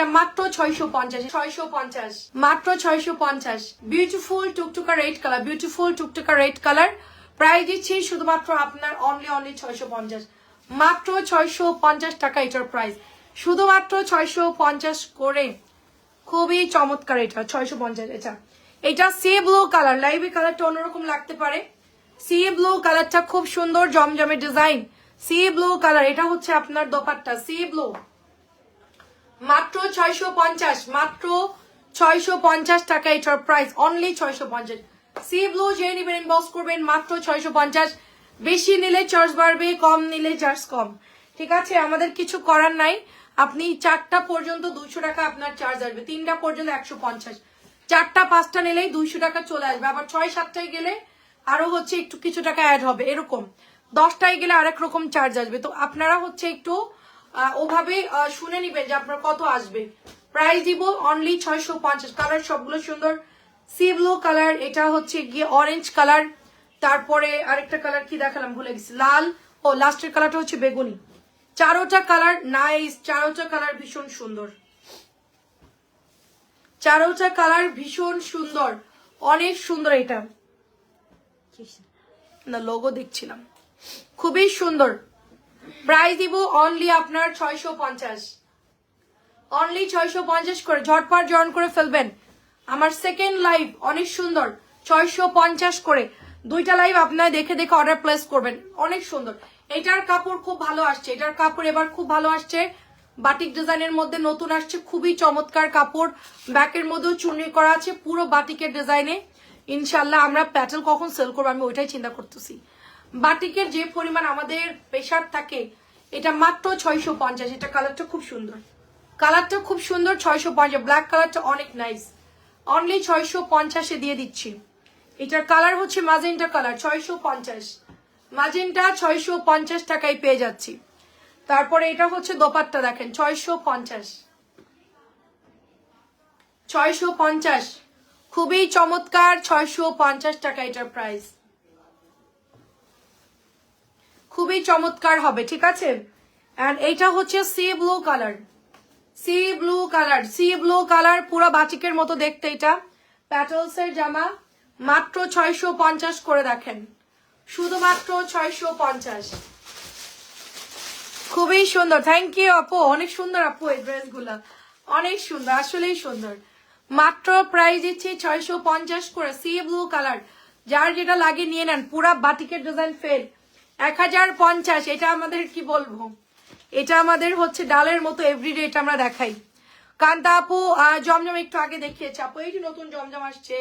এটা মাত্র ছয়শো পঞ্চাশ ছয়শো পঞ্চাশ, মাত্র ছয়শো পঞ্চাশ। বিউটিফুল টুকটুকা রেড কালার বিউটিফুল টুকটুকা রেড কালার প্রাইস দিচ্ছি শুধুমাত্র আপনার অনলি অনলি ছয়শো পঞ্চাশ। মাত্র ছয়শো পঞ্চাশ টাকা এটার প্রাইস শুধুমাত্র ছয়শো পঞ্চাশ করে। খুবই চমৎকার এটা, ছয়শো পঞ্চাশ এটা। এটা সি ব্লু কালার লাইভে কালারটা অন্যরকম লাগতে পারে। সি ব্লু কালারটা খুব সুন্দর, জমজমে ডিজাইন সি ব্লু কালার এটা হচ্ছে আপনার দোপাট্টা সি ব্লু মাত্র ছয়শো পঞ্চাশ, মাত্র ছয়শো পঞ্চাশ টাকা এটার প্রাইস অনলি ছয়শো পঞ্চাশ। সি ব্লু যে নেবেন ইনবক্স করবেন, মাত্র ছয়শো পঞ্চাশ। বেশি নিলে চার্জ বাড়বে, কম নিলে চার্জ কম। ঠিক আছে, আমাদের কিছু করার নাই। আপনি চারটা পর্যন্ত দুইশো টাকা আপনার চার্জ আসবে, তিনটা পর্যন্ত একশো পঞ্চাশ। চারটা, পাঁচটা নিলেই দুইশো টাকা চলে আসবে। আবার ছয়, সাতটায় গেলে আরও হচ্ছে একটু কিছু টাকা অ্যাড হবে, এরকম। দশটায় গেলে আরেক রকম চার্জ আসবে। তো আপনারা হচ্ছে একটু ওভাবে শুনে নিবেন যে আপনার কত আসবে। প্রাইস দিব অনলি ছয়শো পঞ্চাশ। কালার সবগুলো সুন্দর। সি ব্লু কালার এটা হচ্ছে গিয়ে অরেঞ্জ কালার তারপরে আরেকটা কালার কি দেখালাম, ভুলে গেছি। লাল। ও লাস্টের কালারটা হচ্ছে বেগুনি। চারোটা কালার নাইস চারোটা কালার ভীষণ সুন্দর। চারোটা কালার ভীষণ সুন্দর। অনেক সুন্দর এটা। না লোগো দেখছিলাম। খুবই সুন্দর। প্রাইস দিব অনলি আপনার ছয়শো পঞ্চাশ। অনলি ছয়শো পঞ্চাশ করে, ঝটপট জয়েন করে ফেলবেন। আমার সেকেন্ড লাইভ অনেক সুন্দর, ছয়শো পঞ্চাশ করে। দুইটা লাইভ আপনারা দেখে দেখে অর্ডার প্লেস করবেন, অনেক সুন্দর। এটার কাপড় খুব ভালো আসছে, এটার কাপড় এবার খুব ভালো আসছে। বাটিক ডিজাইনের মধ্যে নতুন আসছে, খুবই চমৎকার কাপড়। ব্যাকের মধ্যেও চুনি করা আছে, পুরো বাটিকের ডিজাইনে। ইনশাল্লাহ আমরা প্যাটেল কখন সেল করব আমি ওইটাই চিন্তা করতেছি। বাটিকের যে পরিমাণ আমাদের প্রেশার থাকে, এটা মাত্র ছয়শো পঞ্চাশ। এটা কালারটা খুব সুন্দর। কালারটা খুব সুন্দর, ছয়শো পঞ্চাশ। ব্ল্যাক কালারটা অনেক নাইস অনলি ছয়শো পঞ্চাশে দিয়ে দিচ্ছি। এটার কালার হচ্ছে মাজেন্টা কালার, ছয়শো পঞ্চাশ। মাজেন্টা ছয়শো পঞ্চাশ টাকায় পেয়ে যাচ্ছি। তারপরে এটা হচ্ছে দোপাট্টা, দেখেন, ছয়শো পঞ্চাশ। ছয়শো পঞ্চাশ। খুবই চমৎকার, ছয়শো পঞ্চাশ টাকা এটার প্রাইস খুবই চমৎকার হবে, ঠিক আছে? অ্যান্ড এইটা হচ্ছে sea blue colour sea blue colour sea blue colour পুরো বাটিকের মতো দেখতে এটা। প্যাটলস এর জামা, মাত্র ছয়শো পঞ্চাশ করে দেখেন। শুধুমাত্র ছয়শো পঞ্চাশ। খুবই সুন্দর থ্যাংক ইউ আপু, অনেক সুন্দর আপু এই ড্রেসগুলা। অনেক সুন্দর, আসলেই সুন্দর। মাত্র প্রাইস দিচ্ছি ছয়শো পঞ্চাশ করে সি ব্লু কালার যার যেটা লাগে নিয়ে নেন, পুরা বাটিকের ডিজাইন ফেল এক হাজার পঞ্চাশ, এটা আমাদের কি বলব? এটা আমাদের হচ্ছে ডালের মতো এভরিডে এটা আমরা দেখাই। কান্তা আপু জমজম একটু আগে দেখিয়েছে। আপু, এই নতুন জমজম আসছে।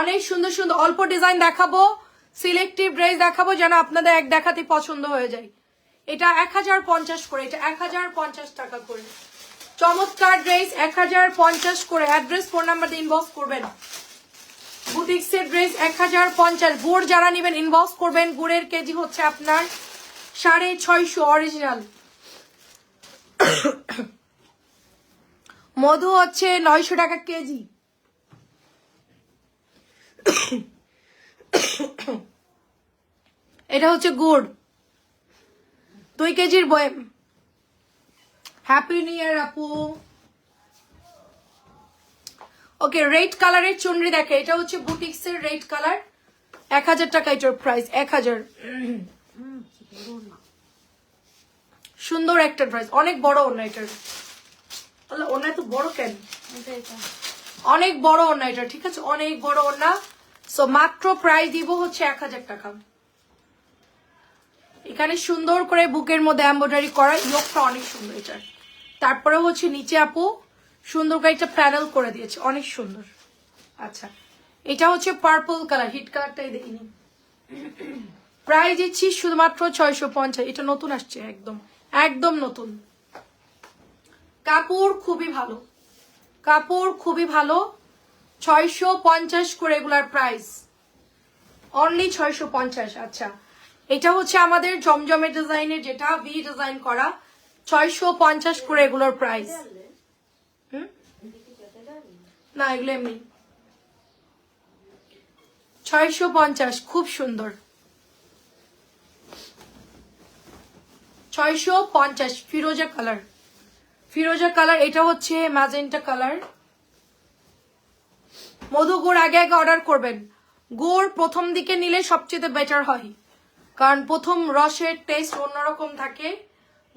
অনেক সুন্দর সুন্দর, অল্প ডিজাইন দেখাবো সিলেক্টিভ ড্রেস দেখাবো, যেন আপনাদের এক দেখাতে পছন্দ হয়ে যায়। এটা এক হাজার পঞ্চাশ করে, এটা এক হাজার পঞ্চাশ টাকা করে। চমৎকার ড্রেস এক হাজার পঞ্চাশ করে। অ্যাড্রেস ফোন নাম্বার দিয়ে ইনবক্স করবেন। বুটিক্সের ড্রেস এক হাজার পঞ্চাশ। গুড় যারা নেবেন ইনবক্স করবেন, গুড়ের কেজি হচ্ছে আপনার সাড়ে ছয়শো অরিজিনাল মধু হচ্ছে নয়শো টাকা কেজি। এটা হচ্ছে গুড়। দুই কেজির বয়েম হ্যাপি নিউ ইয়ার আপু। ওকে রেড কালারের চুনরি দেখে, এটা হচ্ছে বুটিক্স এর রেড কালার এক হাজার টাকা এটার প্রাইস এক হাজার। সুন্দর একটা ড্রেস অনেক বড় ওনা এটার। ওনা এত বড় কেন? অনেক বড় ওনা এটা, ঠিক আছে? অনেক বড় ওনা সো মাত্র প্রাইস দিব হচ্ছে এক হাজার টাকা। এখানে সুন্দর করে বুকের মধ্যে এম্ব্রয়ডারি করা ইয়োগটা অনেক সুন্দর এটার। তারপরে হচ্ছে নিচে আপু সুন্দর একটা প্যানেল করে দিয়েছে। অনেক সুন্দর। আচ্ছা এটা হচ্ছে পার্পল কালার হিট কালারটাই দেখিনি। প্রাইস দিচ্ছি শুধুমাত্র ছয়শো পঞ্চাশ। এটা নতুন আসছে একদম একদম নতুন। কাপড় খুবই ভালো। কাপড় খুবই ভালো। ছয়শো পঞ্চাশ করে এগুলার প্রাইস অনলি ছয়শো পঞ্চাশ আচ্ছা। এটা হচ্ছে আমাদের জমজমের ডিজাইনের যেটা ভি ডিজাইন করা। ছয়শো পঞ্চাশ করে এগুলোর প্রাইস না, এগুলো এমনি। ছয়শো পঞ্চাশ, খুব সুন্দর। ছয়শো পঞ্চাশ, ফিরোজা কালার। ফিরোজা কালার, এটা হচ্ছে ম্যাজেন্টা কালার। মধু গুড় আগে আগে অর্ডার করবেন। গুড় প্রথম দিকে নিলে সবচেয়ে বেটার হয়। কারণ প্রথম রসের টেস্ট অন্যরকম থাকে।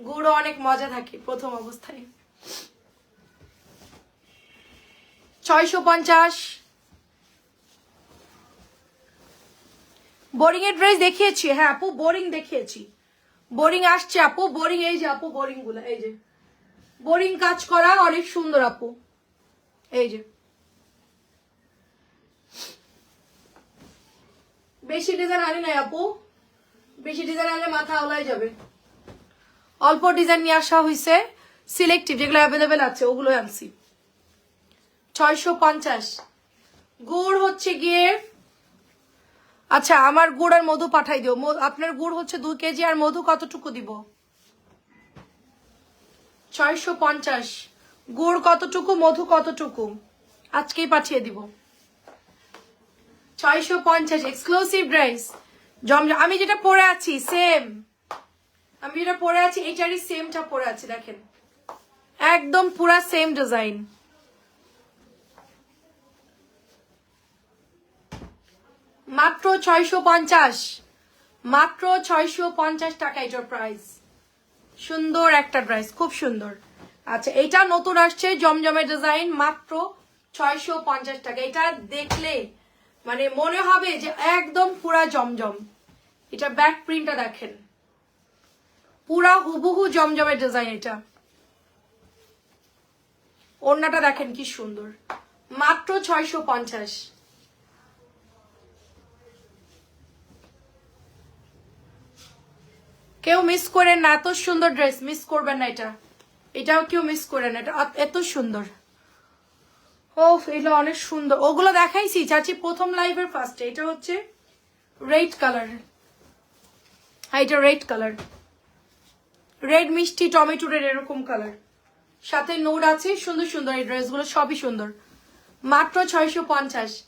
গুড়ও অনেক মজা থাকে প্রথম অবস্থায়। ছয়শো পঞ্চাশ। বোরিং এর ড্রেস দেখিয়েছি। হ্যাঁ আপু বোরিং দেখিয়েছি। বোরিং আসছে, আপু বোরিং এই যে আপু বোরিংগুলো এই যে। বোরিং কাজ করা অনেক সুন্দর, আপু। এই যে। বেশি ডিজাইন আনি নাই, আপু। বেশি ডিজাইন আনলে মাথা আওলাই যাবে। অল্প ডিজাইন নিয়ে আসা হয়েছে সিলেক্টিভ যেগুলো অ্যাভেলেবেল আছে ওগুলো আনছি। ছয়শো পঞ্চাশ। গুড় হচ্ছে গিয়ে আচ্ছা আমার গুড় আর মধু পাঠাই দিও। আপনার গুড় হচ্ছে দু কেজি, আর মধু কতটুকু দিব? ছয়শো পঞ্চাশ। গুড় কতটুকু, মধু কতটুকু? আজকেই পাঠিয়ে দিব। ছয়শো পঞ্চাশ এক্সক্লুসিভ ড্রেস জমজম আমি যেটা পরে আছি সেম আমি যেটা পরে আছি, এটারই সেমটা পরে আছি, দেখেন। একদম পুরা সেম ডিজাইন মাত্র ছয়শো পঞ্চাশ। মাত্র ছয়শো পঞ্চাশ টাকা এটার প্রাইস সুন্দর একটা ড্রেস খুব সুন্দর। আচ্ছা এটা নতুন আসছে জমজমের ডিজাইন মাত্র ছয়শো পঞ্চাশ টাকা। এটা দেখলে মানে মনে হবে যে একদম পুরা জমজম। এটা ব্যাক প্রিন্টটা দেখেন। পুরা হুবহু জমজমের ডিজাইন এটা। ওড়নাটা দেখেন কি সুন্দর। মাত্র ছয়শো পঞ্চাশ। কেউ মিস করেন না, এত সুন্দর ড্রেস মিস করবেন না এটা। এটাও কেউ মিস করেন না, এটা এত- এত সুন্দর। ও এগুলো অনেক সুন্দর। ওগুলো দেখাইছি চাচি প্রথম লাইভের ফার্স্টে এটা হচ্ছে রেড কালার হ্যাঁ এটা রেড কালার রেড মিষ্টি, টমেটো রেড এরকম কালার সাথে নোট আছে, সুন্দর সুন্দর এই ড্রেসগুলো সবই সুন্দর। মাত্র ছয়শো পঞ্চাশ।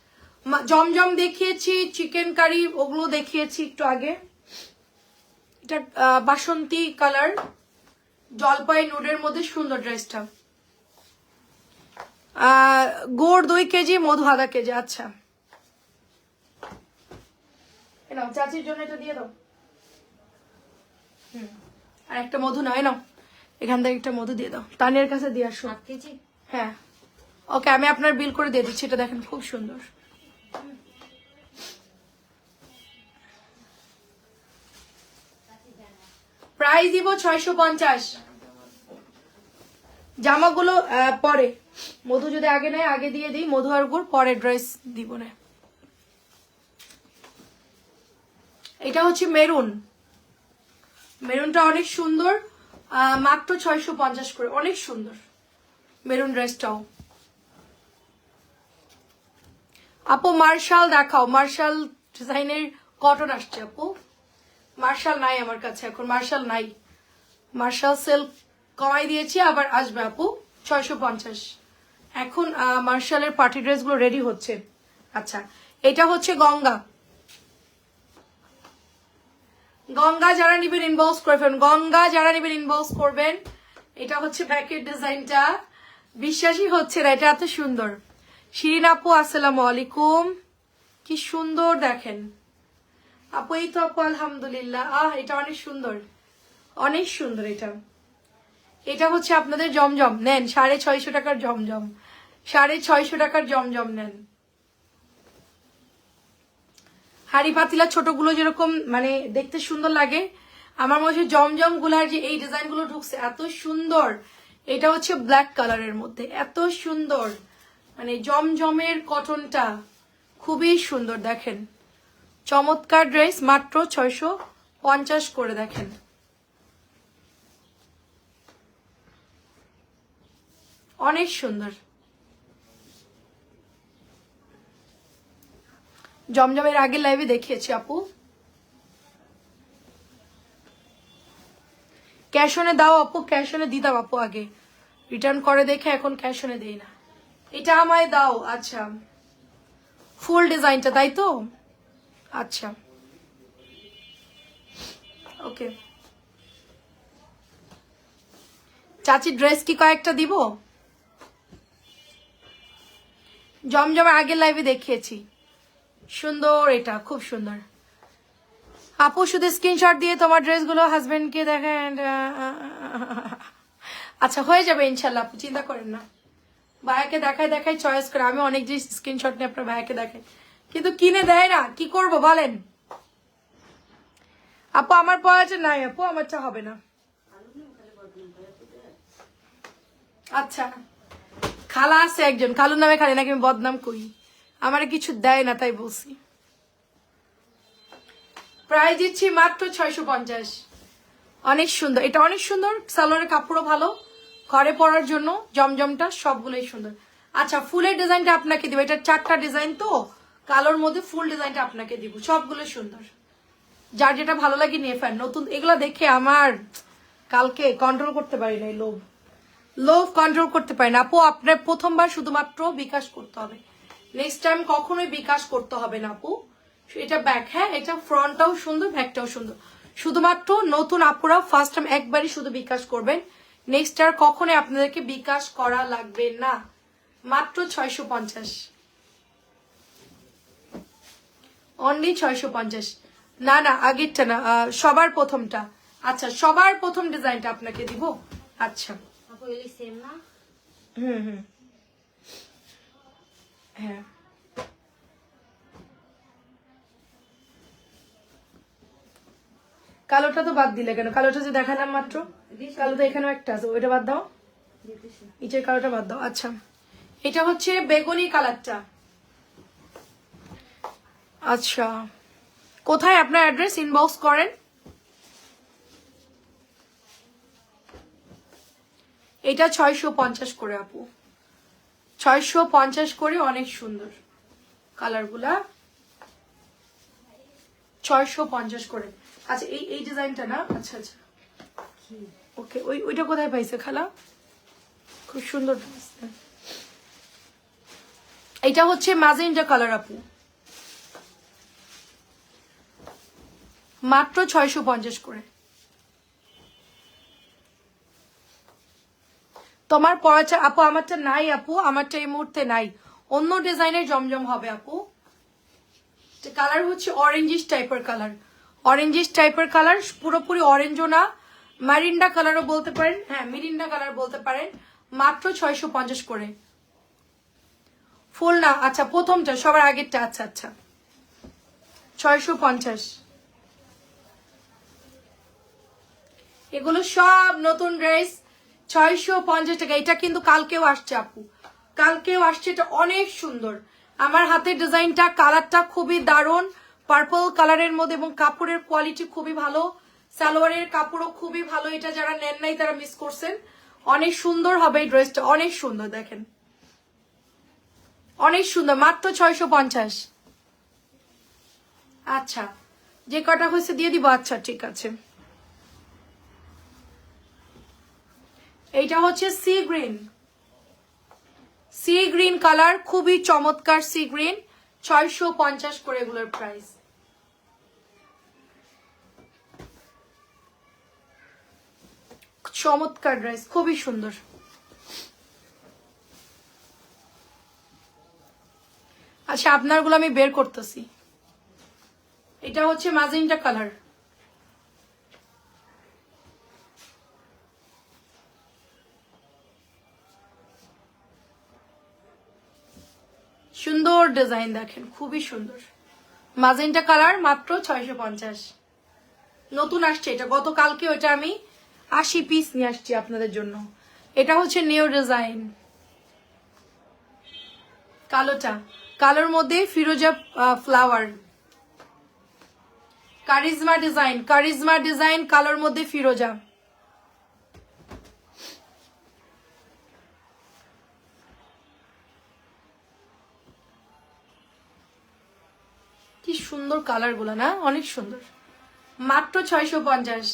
জমজম দেখিয়েছি চিকেন কারি ওগুলো দেখিয়েছি একটু আগে। আহ, বাসন্তী কালার জলপাই নুডের মধ্যে সুন্দর ড্রেসটা। গোড় দুই কেজি মধু আধা কেজি আচ্ছা। এ নাও চাচির জন্য এটা দিয়ে দাও। হুম আর একটা মধু নয় নাও। এখান থেকে একটা মধু দিয়ে দাও। তানের কাছে দিয়ে আসো। হ্যাঁ। ওকে আমি আপনার বিল করে দিয়ে দিচ্ছি এটা দেখেন খুব সুন্দর। প্রাইস দিব ছয়শো পঞ্চাশ। জামাগুলো পরে। মধু যদি আগে নেয়, আগে দিয়ে দিই। মধু আর গুড়, পরে ড্রেস দিব না। এটা হচ্ছে মেরুন। মেরুনটা অনেক সুন্দর মাত্র ছয়শো পঞ্চাশ করে। অনেক সুন্দর মেরুন ড্রেসটাও। আপু, মার্শাল দেখাও। মার্শাল ডিজাইনের কটন আসছে, আপু। মার্শাল নাই আমার কাছে এখন মার্শাল নাই। মার্শাল সেল কমাই দিয়েছি, আবার আসবে আপু, ছয়শো পঞ্চাশ। এখন মার্শালের পার্টি ড্রেসগুলো রেডি হচ্ছে। আচ্ছা এটা হচ্ছে গঙ্গা। গঙ্গা যারা নিবেন ইনবক্স করে ফেলুন। গঙ্গা যারা নিবেন ইনবক্স করবেন, এটা হচ্ছে প্যাকেট ডিজাইনটা বিশ্বাসই হচ্ছে না, এটা এত সুন্দর। শিরিন আপু, আসসালামু আলাইকুম। কি সুন্দর দেখেন। আপু, এই তো আপু, আলহামদুলিল্লাহ। আহ, এটা অনেক সুন্দর। অনেক সুন্দর এটা। এটা হচ্ছে আপনাদের জমজম, নেন, সাড়ে ছয়শো টাকার জমজম। সাড়ে ছয়শো টাকার জমজম নেন। হাড়ি পাতিলা ছোটগুলো যেরকম মানে দেখতে সুন্দর লাগে। আমার মনে হচ্ছে জমজমগুলার যে এই ডিজাইনগুলো ঢুকছে, এত সুন্দর। এটা হচ্ছে ব্ল্যাক কালারের মধ্যে, এত সুন্দর। মানে জমজমের কটনটা খুবই সুন্দর, দেখেন। চমৎকার ড্রেস মাত্র ছয়শো পঞ্চাশ করে দেখেন। অনেক সুন্দর। জমজমের আগে লাইভে দেখিয়েছি আপু। ক্যাশ অনে দাও আপু, ক্যাশ অনে দিতাম আপু আগে। রিটার্ন করে দেখে এখন ক্যাশ অনে দেই না। এটা আমায় দাও আচ্ছা। ফুল ডিজাইনটা, তাই তো? আচ্ছা। ওকে। চাচি ড্রেস কি কয়েকটা দিব? জমজমে আগের লাইভে দেখিয়েছি। সুন্দর এটা, খুব সুন্দর। আপু, শুধু স্ক্রিনশট দিয়ে তোমার ড্রেসগুলো হাজবেন্ডকে দেখেন। আচ্ছা হয়ে যাবে ইনশাল্লাহ আপু, চিন্তা করেন না। ভাইয়াকে দেখায় দেখায় চয়েস করে, আমি অনেক জিনিস স্ক্রিনশট নিয়ে আপনার ভাইয়াকে দেখাই। কিন্তু কিনে দেয় না। কি করব বলেন? আপু, আমার পড়াটা নাই আপু আমারটা হবে না। আচ্ছা। খালা আছে একজন। কালু নামে খালি, নাকি আমি বদনাম করি? আমার কিছু দেয় না, তাই বলছি। প্রায় দিচ্ছি মাত্র ছয়শো পঞ্চাশ। অনেক সুন্দর। এটা অনেক সুন্দর। সালোয়ারের কাপড়ও ভালো। ঘরে পরার জন্য জমজমটা সবগুলোই সুন্দর। আচ্ছা ফুলের ডিজাইনটা আপনাকে দিব। এটা চারটা ডিজাইন তো। কালোর মধ্যে ফুল ডিজাইনটা আপনাকে দিব সবগুলো সুন্দর। যার যেটা ভালো লাগে নিয়ে ফেন নতুন, এগুলো দেখে আমার কালকে কন্ট্রোল করতে পারি না এই লোভ। লোভ কন্ট্রোল করতে পারি না। আপু, আপনার প্রথমবার শুধুমাত্র বিকাশ করতে হবে। নেক্সট টাইম কখনোই বিকাশ করতে হবে না, আপু। এটা ব্যাক হ্যাঁ এটা ফ্রন্টটাও সুন্দর ব্যাকটাও সুন্দর। শুধুমাত্র নতুন আপুরা ফার্স্ট টাইম একবারই শুধু বিকাশ করবেন। নেক্সট আর কখনোই আপনাদেরকে বিকাশ করা লাগবে না। মাত্র ছয়শো পঞ্চাশ। অনলি ছয়শো পঞ্চাশ। না না আগেরটা না সবার প্রথমটা। আচ্ছা সবার প্রথম ডিজাইনটা আপনাকে দিব? আচ্ছা। হুম হুম। হ্যাঁ। কালোটা তো বাদ দিলে কেন? কালোটা যে দেখালাম মাত্র কালো তো এখানেও একটা আছে। ওইটা বাদ দাও। নিচের কালোটা বাদ দাও। আচ্ছা। এটা হচ্ছে বেগুনি কালারটা। আচ্ছা। কোথায় আপনার অ্যাড্রেস ইনবক্স করেন। এটা ছয়শো পঞ্চাশ করে, আপু। ছয়শো পঞ্চাশ করে অনেক সুন্দর। কালারগুলা ছয়শো পঞ্চাশ করে। আচ্ছা এই এই ডিজাইনটা না? আচ্ছা আচ্ছা। ওকে, ওই, ওইটা কোথায় পাইছে খালা? খুব সুন্দর। এটা হচ্ছে মাজেন্ডা কালার, আপু। মাত্র ছয়শো পঞ্চাশ করে। তোমার পড়াটা আপু, আমারটা নাই আপু, আমারটা এই মুহূর্তে নাই। অন্য ডিজাইনের জমজম হবে আপু। কালার হচ্ছে অরেঞ্জিস টাইপের কালার অরেঞ্জিস টাইপের কালার পুরোপুরি অরেঞ্জও না। মারিন্ডা কালারও বলতে পারেন। হ্যাঁ মিরিন্ডা কালার বলতে পারেন। মাত্র ছয়শো পঞ্চাশ করে। ফুল না আচ্ছা প্রথমটা, সবার আগেরটা আচ্ছা আচ্ছা। ছয়শো পঞ্চাশ। এগুলো সব নতুন ড্রেস, ছয়শো পঞ্চাশ টাকা। এটা কিন্তু কালকেও আসছে, আপু। কালকেও আসছে, এটা অনেক সুন্দর। আমার হাতের ডিজাইনটা, কালারটা খুবই দারুণ। পার্পল কালারের মধ্যে এবং কাপড়ের কোয়ালিটি খুবই ভালো। সালোয়ারের কাপড়ও খুবই ভালো। এটা যারা নেন নাই, তারা মিস করছেন। অনেক সুন্দর হবে এই ড্রেসটা, অনেক সুন্দর, দেখেন। অনেক সুন্দর, মাত্র ছয়শো পঞ্চাশ। আচ্ছা যে কটা হয়েছে দিয়ে দিব? আচ্ছা ঠিক আছে। এইটা হচ্ছে sea green sea green colour খুবই চমৎকার সি গ্রিন ছয়শো পঞ্চাশ করে এগুলোর প্রাইস চমৎকার ড্রেস খুবই সুন্দর। আচ্ছা আপনারগুলো আমি বের করতেছি। এটা হচ্ছে মাজেন্টা কালার সুন্দর ডিজাইন দেখেন, খুবই সুন্দর। মাজেন্টা কালার মাত্র ছয়শো পঞ্চাশ। নতুন আসছে এটা, গতকালকে ওটা আমি আশি পিস নিয়ে আসছি আপনাদের জন্য। এটা হচ্ছে নিউ ডিজাইন কালোটা, কালোর মধ্যে ফিরোজা flower charisma design charisma design কালোর মধ্যে ফিরোজা। সুন্দর কালারগুলা, না? অনেক সুন্দর। মাত্র ছয়শো পঞ্চাশ।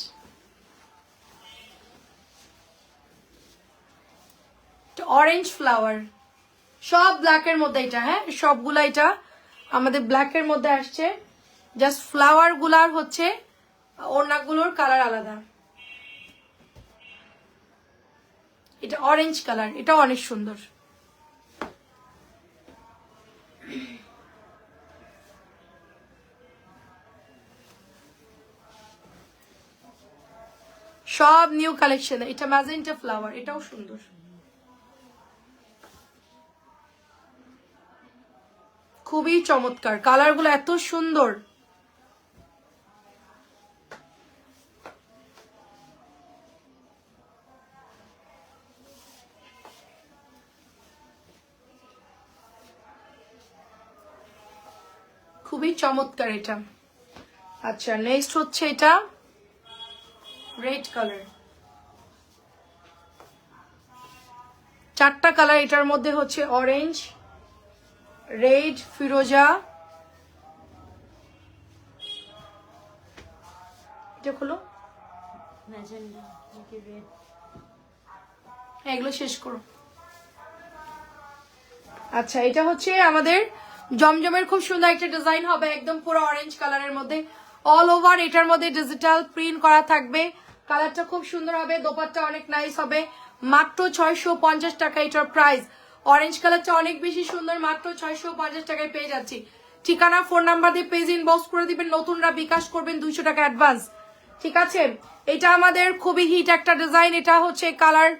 অরেঞ্জ ফ্লাওয়ার সব ব্ল্যাকের মধ্যে এটা হ্যাঁ? সবগুলা এটা আমাদের ব্ল্যাকের মধ্যে আসছে। জাস্ট ফ্লাওয়ারগুলার হচ্ছে, ওড়নাগুলোর কালার আলাদা। এটা অরেঞ্জ কালার এটাও অনেক সুন্দর। সব নিউ কালেকশন এটা ম্যাজেন্টা ফ্লাওয়ার এটাও সুন্দর। খুবই চমৎকার। কালারগুলো এত সুন্দর। খুবই চমৎকার এটা। আচ্ছা নেক্সট হচ্ছে এটা। Red colour. চারটা কালার এটার মধ্যে হচ্ছে অরেঞ্জ রেড ফিরোজা। এটা খোলো। হ্যাঁ, এগুলো শেষ করো। আচ্ছা এটা হচ্ছে আমাদের জমজমের খুব সুন্দর একটা ডিজাইন হবে একদম পুরো অরেঞ্জ কালারের মধ্যে। অল ওভার এটার মধ্যে ডিজিটাল প্রিন্ট করা থাকবে। কালারটা খুব সুন্দর হবে, দোপাট্টা অনেক নাইস হবে। মাত্র ছয়শো পঞ্চাশ টাকা এটার প্রাইস অরেঞ্জ কালারটা অনেক বেশি সুন্দর, মাত্র ছয়শো পঞ্চাশ টাকায় পেয়ে যাচ্ছি। ঠিকানা ফোন নাম্বার দিয়ে পেজ ইনবক্স করে দিবেন, নতুনরা বিকাশ করবেন দুইশো টাকা অ্যাডভান্স ঠিক আছে? এটা আমাদের খুবই হিট একটা ডিজাইন এটা হচ্ছে কালার,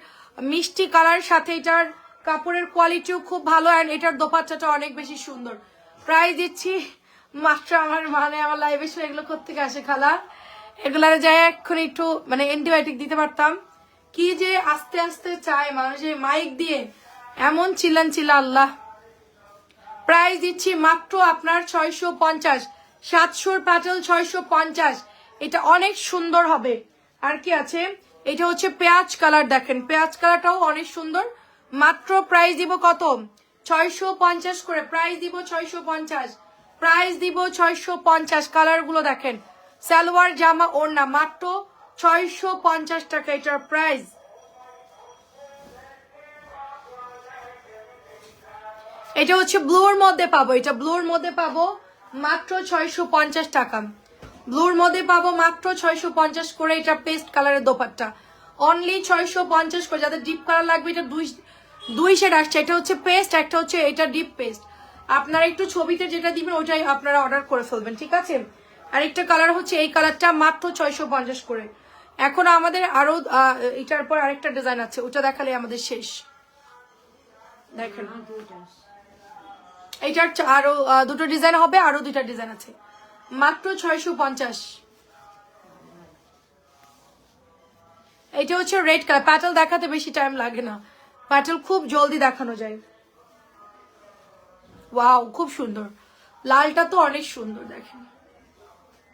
মিষ্টি কালার, সাথে এটার কাপড়ের কোয়ালিটিও খুব ভালো অ্যান্ড এটার দোপাট্টাটা অনেক বেশি সুন্দর। প্রায় দিচ্ছি, মাত্র আমার মানে আমার লাইভে এগুলো কোথেকে আসে, খালা? এগুলার যায় এক্ষুনি একটু মানে অ্যান্টিবায়োটিক দিতে পারতাম। কি যে আস্তে আস্তে চায় মানুষের মাইক দিয়ে, এমন চিল্লান চিল্লা আল্লাহ। প্রাইস দিচ্ছি মাত্র আপনার ছয়শো পঞ্চাশ, সাতশোর প্যাটেল ছয়শো পঞ্চাশ। এটা অনেক সুন্দর হবে। আর কি আছে? এটা হচ্ছে পেঁয়াজ কালার দেখেন। পেঁয়াজ কালারটাও অনেক সুন্দর। মাত্র প্রাইস দিব কত? ছয়শো পঞ্চাশ করে। প্রাইস দিব ছয়শো পঞ্চাশ। প্রাইস দিব ছয়শো পঞ্চাশ। কালারগুলো দেখেন। সালোয়ার জামা ওড়না মাত্র ছয়শো পঞ্চাশ টাকা এটার প্রাইস এটা হচ্ছে ব্লুর মধ্যে পাবো, এটা ব্লুর মধ্যে পাবো মাত্র ছয়শো পঞ্চাশ টাকা। ব্লুর মধ্যে পাবো মাত্র ছয়শো পঞ্চাশ করে এটা পেস্ট কালারের দোপাট্টা। অনলি ছয়শো পঞ্চাশ করে, যাদের ডিপ কালার লাগবে এটা দুই দুই আসছে এটা হচ্ছে পেস্ট একটা হচ্ছে এটা ডিপ পেস্ট আপনারা একটু ছবিতে যেটা দিবেন ওটাই আপনারা অর্ডার করে ফেলবেন, ঠিক আছে? আরেকটা কালার হচ্ছে, এই কালারটা মাত্র ছয়শো পঞ্চাশ করে। এখন আমাদের আরও এটার পর আরেকটা ডিজাইন আছে, ওটা দেখালে আমাদের শেষ। দেখেন। এইটার আরও দুটো ডিজাইন হবে, আরও দুইটা ডিজাইন আছে। মাত্র ছয়শো পঞ্চাশ। এটা হচ্ছে রেড কালার প্যাটেল দেখাতে বেশি টাইম লাগে না। প্যাটেল খুব জলদি দেখানো যায়। ওয়াও খুব সুন্দর। লালটা তো অনেক সুন্দর, দেখেন।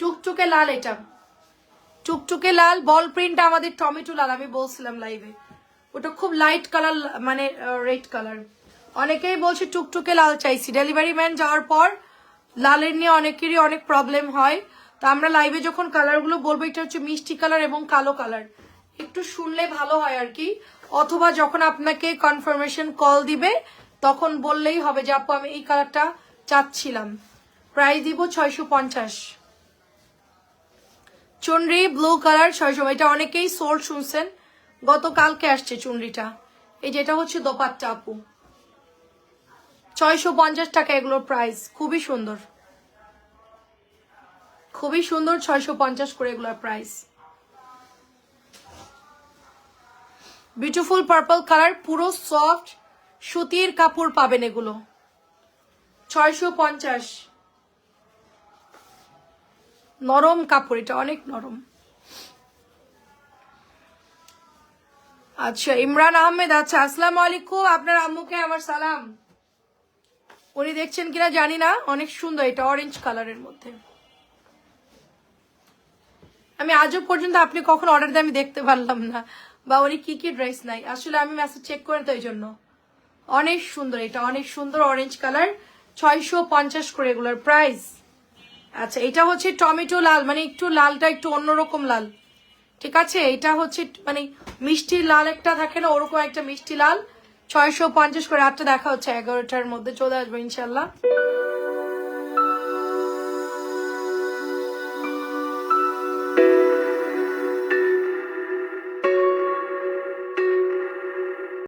টুকটুকে লাল এটা। টুকটুকে লাল বল প্রিন্ট আমাদের টমেটো লাল আমি বলছিলাম লাইভে ওটা খুব লাইট কালার মানে রেড কালার অনেকেই বলছে টুকটুকে লাল চাইছি। ডেলিভারি ম্যান যাওয়ার পর লালের নিয়ে অনেকেরই অনেক প্রবলেম হয়। তো আমরা লাইভে যখন কালারগুলো বলব, এটা হচ্ছে মিষ্টি কালার এবং কালো কালার একটু শুনলে ভালো হয় আর কি। অথবা যখন আপনাকে কনফার্মেশন কল দিবে, তখন বললেই হবে যে, আপু, আমি এই কালারটা চাচ্ছিলাম। প্রাইস দিব ছয়শো পঞ্চাশ। চুনরি ব্লু কালার ছয়শো এটা অনেকেই সোল শুনছেন। গতকালকে আসছে চুনরিটা। এই যেটা হচ্ছে দোপাট্টা আপু। ছয়শো পঞ্চাশ টাকা এগুলোর প্রাইস খুবই সুন্দর। খুবই সুন্দর ছয়শো পঞ্চাশ করে এগুলোর প্রাইস বিউটিফুল পার্পল কালার পুরো সফট সুতির কাপড় পাবেন এগুলো। ছয়শো পঞ্চাশ। নরম কাপড়, এটা অনেক নরম। আচ্ছা ইমরান আহমেদ আচ্ছা আসসালামু আলাইকুম। আপনার আম্মুকে আমার সালাম। উনি দেখছেন কিনা জানি না, অনেক সুন্দর, এটা অরেঞ্জ কালারের মধ্যে। আমি আজও পর্যন্ত আপনি কখন অর্ডার দিয়ে আমি দেখতে পারলাম না, বা উনি কি কি ড্রেস নাই। আসলে আমি মেসেজ চেক করে তো এই জন্য অনেক সুন্দর, এটা অনেক সুন্দর অরেঞ্জ কালার ছয়শো পঞ্চাশ করে এগুলোর প্রাইস আচ্ছা এটা হচ্ছে টমেটো লাল মানে একটু লালটা একটু অন্যরকম লাল। ঠিক আছে? এটা হচ্ছে মানে মিষ্টি লাল একটা থাকে না, ওরকম একটা মিষ্টি লাল। ছয়শো পঞ্চাশ করে আটটা দেখা হচ্ছে এগারোটার মধ্যে, চলে আসব ইনশাল্লাহ